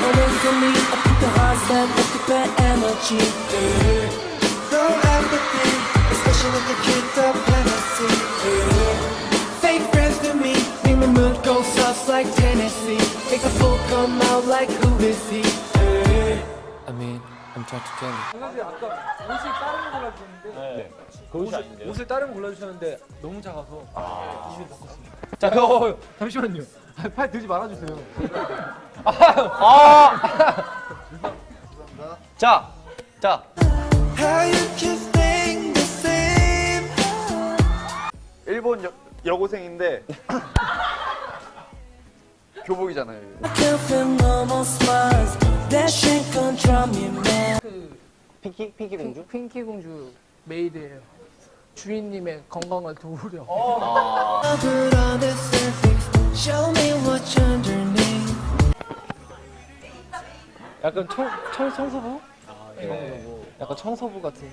너는 for me I put the heart set with the bad energy No empathy Especially when you keep the fantasy Fake friends to me Make my mood go soft like Tennessee Make the fool come out like who is he I mean I'm trying to tell you 선생님 아까 옷을 다른 거 골라주셨는데 네. 그 옷이 아닌데요? 옷을 다른 거 골라주셨는데 너무 작아서 이제 바꿨습니다. 자, 그 잠시만요. 아, 팔 들지 말아주세요. 자, 자. Keep staying the same? 일본 여, 여고생인데 교복이잖아요. 핑키 핑키 공주? 핑키 공주 메이드예요. 주인님의 건강을 도우려. Put 약간 청, 청, 청소부? 약간 청소부 같은.